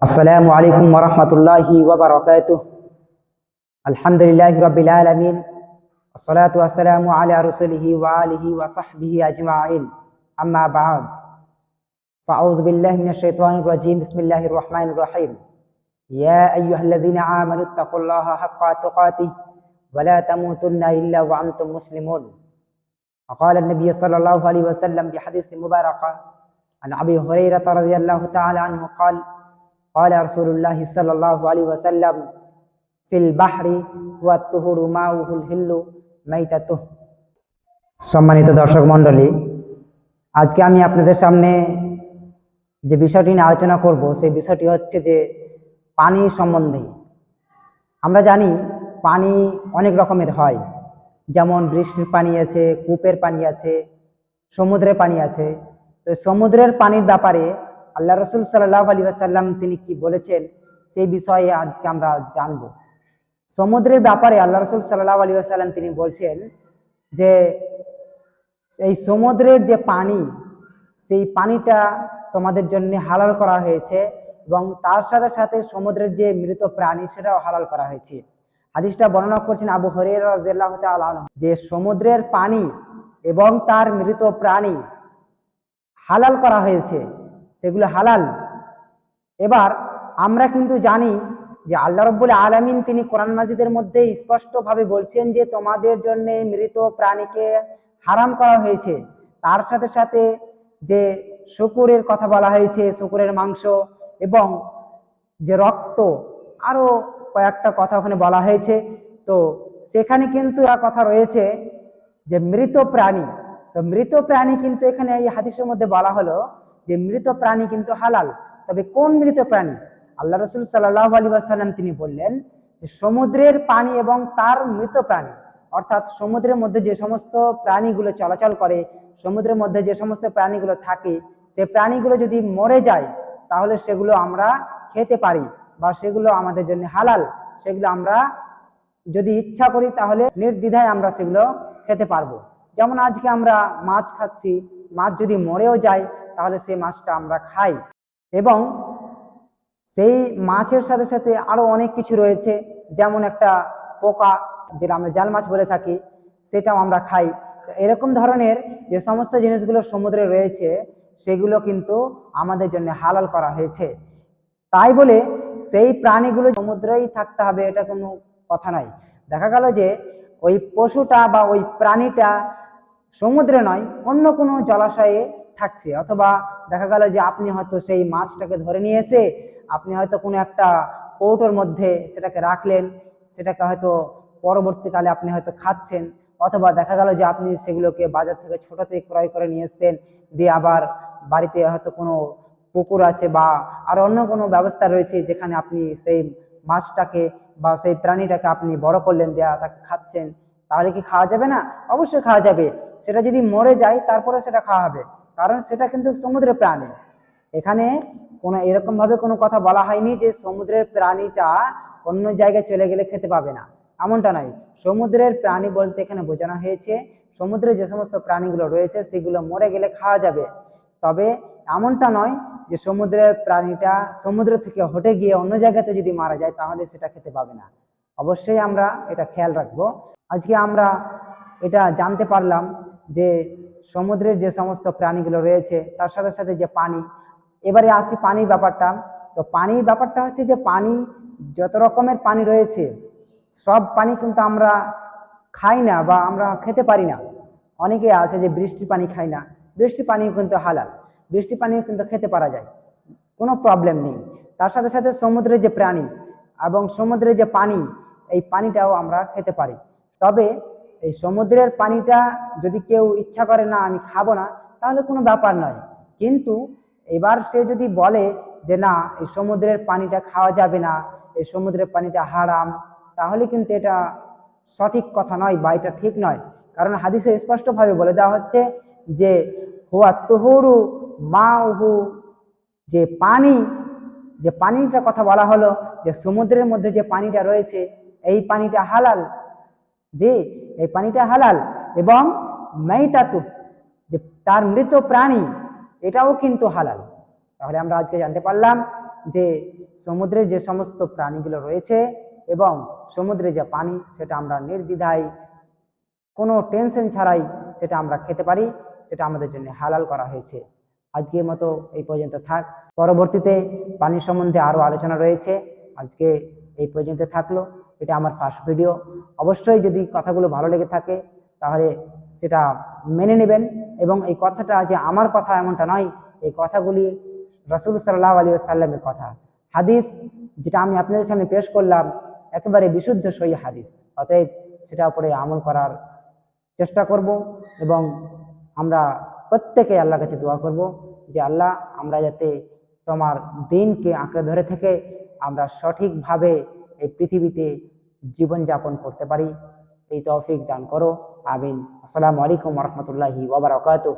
السلام عليكم ورحمة الله وبركاته. الحمد لله رب العالمين. الصلاة والسلام على رسوله وآله وصحبه أجمعين. أما بعد. فأعوذ بالله من الشيطان الرجيم. بسم الله الرحمن الرحيم. يا أيها الذين آمنوا اتقوا الله حق تقاته ولا تموتن إلا وأنتم مسلمون. وقال النبي صلى الله عليه وسلم بحديث مبارك عن أبي هريرة رضي الله تعالى عنه قال قال رسول الله صلى الله عليه وسلم في البحر والطهور ماؤه الهل ميتته সম্মানিত দর্শক মণ্ডলী আজকে আমি আপনাদের সামনে যে বিষয়টি নিয়ে আলোচনা করব সেই বিষয়টি হচ্ছে যে পানি সম্বন্ধে আমরা জানি পানি অনেক রকমের হয় যেমন বৃষ্টির পানি আছে কূপের পানি আছে সমুদ্রের পানি আছে তো সমুদ্রের পানির ব্যাপারে আল্লাহ রসুল সাল্লাহ আলী আসাল্লাম তিনি কি বলেছেন সেই বিষয়ে আজকে আমরা জানব। সমুদ্রের ব্যাপারে আল্লাহ রসুল সাল্লাহ আলী আসাল্লাম তিনি বলছেন যে এই সমুদ্রের যে পানি, সেই পানিটা তোমাদের জন্য হালাল করা হয়েছে এবং তার সাথে সাথে সমুদ্রের যে মৃত প্রাণী, সেটাও হালাল করা হয়েছে। হাদিসটা বর্ণনা করছেন আবু হরিয়ার রাদিয়াল্লাহু তাআলা যে সমুদ্রের পানি এবং তার মৃত প্রাণী হালাল করা হয়েছে। সেগুলো হালাল। এবার আমরা কিন্তু জানি যে আল্লাহ রব্বুল আলামিন তিনি কোরআন মাজিদের মধ্যে স্পষ্টভাবে বলছেন যে তোমাদের জন্য মৃত প্রাণীকে হারাম করা হয়েছে। তার সাথে সাথে যে শুকুরের কথা বলা হয়েছে, শুকুরের মাংস এবং যে রক্ত, আরও কয়েকটা কথা ওখানে বলা হয়েছে। তো সেখানে কিন্তু এক কথা রয়েছে যে মৃত প্রাণী, তো মৃত প্রাণী কিন্তু এখানে এই হাদিসের মধ্যে বলা হলো যে মৃত প্রাণী কিন্তু হালাল। তবে কোন মৃত প্রাণী? আল্লাহ রসুল সাল্লাহ আলী আসাল্লাম তিনি বললেন যে সমুদ্রের পানি এবং তার মৃত প্রাণী, অর্থাৎ সমুদ্রের মধ্যে যে সমস্ত প্রাণীগুলো চলাচল করে, সমুদ্রের মধ্যে যে সমস্ত প্রাণীগুলো থাকে সেই প্রাণীগুলো যদি মরে যায়, তাহলে সেগুলো আমরা খেতে পারি বা সেগুলো আমাদের জন্য হালাল। সেগুলো আমরা যদি ইচ্ছা করি, তাহলে নির্দ্বিধায় আমরা সেগুলো খেতে পারব। যেমন আজকে আমরা মাছ খাচ্ছি, মাছ যদি মরেও যায় তাহলে সেই মাছটা আমরা খাই। এবং সেই মাছের সাথে সাথে আরও অনেক কিছু রয়েছে, যেমন একটা পোকা, যেটা আমরা জাল মাছ বলে থাকি, সেটাও আমরা খাই। এরকম ধরনের যে সমস্ত জিনিসগুলো সমুদ্রে রয়েছে, সেগুলো কিন্তু আমাদের জন্য হালাল করা হয়েছে। তাই বলে সেই প্রাণীগুলো সমুদ্রেই থাকতে হবে, এটা কোনো কথা নয় দেখা গেল যে ওই পশুটা বা ওই প্রাণীটা সমুদ্রে নয়, অন্য কোনো জলাশয়ে থাকছে। অথবা দেখা গেল যে আপনি হয়তো সেই মাছটাকে ধরে নিয়ে এসে আপনি হয়তো কোনো একটা কৌটোর মধ্যে সেটাকে রাখলেন, সেটাকে হয়তো পরবর্তীকালে আপনি হয়তো খাচ্ছেন, অথবা দেখা গেল যে আপনি সেগুলোকে বাজার থেকে ছোট থেকে ক্রয় করে নিয়ে এসছেন, দিয়ে আবার বাড়িতে হয়তো কোনো পুকুর আছে বা আর অন্য কোনো ব্যবস্থা রয়েছে যেখানে আপনি সেই মাছটাকে বা সেই প্রাণীটাকে আপনি বড় করলেন, দেয়া তাকে খাচ্ছেন, তাহলে কি খাওয়া যাবে না? অবশ্যই খাওয়া যাবে। সেটা যদি মরে যায়, তারপরে সেটা খাওয়া হবে। কারণ সেটা কিন্তু সমুদ্রের প্রাণী। এখানে কোনো এরকম ভাবে কোনো কথা বলা হয়নি যে সমুদ্রের প্রাণীটা অন্য জায়গায় চলে গেলে খেতে পাবে না। এমনটা নয়। সমুদ্রের প্রাণী বলতে এখানে বোঝানো হয়েছে, সমুদ্রে যে সমস্ত প্রাণীগুলো রয়েছে সেগুলো মরে গেলে খাওয়া যাবে। তবে এমনটা নয় যে সমুদ্রের প্রাণীটা সমুদ্র থেকে হটে গিয়ে অন্য জায়গাতে যদি মারা যায় তাহলে সেটা খেতে পাবে না। অবশ্যই আমরা এটা খেয়াল রাখব। আজকে আমরা এটা জানতে পারলাম যে সমুদ্রের যে সমস্ত প্রাণীগুলো রয়েছে, তার সাথে সাথে যে পানি, এবারে আসি পানির ব্যাপারটা। তো পানির ব্যাপারটা হচ্ছে যে পানি, যত রকমের পানি রয়েছে, সব পানি কিন্তু আমরা খাই না বা আমরা খেতে পারি না। অনেকে আছে যে বৃষ্টির পানি খাই না। বৃষ্টির পানিও কিন্তু হালাল। বৃষ্টি পানিও কিন্তু খেতে পারা যায়। কোনো প্রবলেম নেই। তার সাথে সাথে সমুদ্রের যে প্রাণী এবং সমুদ্রের যে পানি, এই পানিটাও আমরা খেতে পারি। তবে এই সমুদ্রের পানিটা যদি কেউ ইচ্ছা করে, না, আমি খাব না, তাহলে কোনো ব্যাপার নয়। কিন্তু এবার সে যদি বলে যে, না, এই সমুদ্রের পানিটা খাওয়া যাবে না, এই সমুদ্রের পানিটা হারাম, তাহলে কিন্তু এটা সঠিক কথা নয় বা এটা ঠিক নয়। কারণ হাদিসে স্পষ্টভাবে বলে দেওয়া হচ্ছে যে, হুয়া তুহুরু মাহু যে পানি, যে পানিটার কথা বলা হলো, যে সমুদ্রের মধ্যে যে পানিটা রয়েছে, এই পানিটা হালাল। যে এই পানিটা হালাল এবং মাইতাতু, যে তার মৃত প্রাণী, এটাও কিন্তু হালাল। তাহলে আমরা আজকে জানতে পারলাম যে সমুদ্রের যে সমস্ত প্রাণীগুলো রয়েছে এবং সমুদ্রে যে পানি, সেটা আমরা নির্দ্বিধায়, কোনো টেনশন ছাড়াই সেটা আমরা খেতে পারি, সেটা আমাদের জন্য হালাল করা হয়েছে। আজকের মতো এই পর্যন্ত থাক। পরবর্তীতে পানির সম্বন্ধে আরও আলোচনা রয়েছে। আজকে এই পর্যন্ত থাকল। এটা আমার ফার্স্ট ভিডিও অবশ্যই যদি কথাগুলো ভালো লেগে থাকে, তাহলে সেটা মেনে নেবেন এবং এই কথাটা যে আমার কথা এমনটা নয়, এই কথাগুলি রসুল সাল্লাহ আলী সাল্লামের কথা। হাদিস যেটা আমি আপনাদের সামনে পেশ করলাম, একেবারে বিশুদ্ধ সই হাদিস। অতএব সেটা উপরে আমল করার চেষ্টা করব এবং আমরা প্রত্যেকে আল্লাহর কাছে দোয়া করব যে, আল্লাহ, আমরা যাতে তোমার দিনকে আঁকড়ে ধরে থেকে আমরা সঠিকভাবে এই পৃথিবীতে জীবনযাপন করতে পারি এই তৌফিক দান করো আমিন আসসালামু আলাইকুম রহমতুল্লাহি ওবরাকাতুহ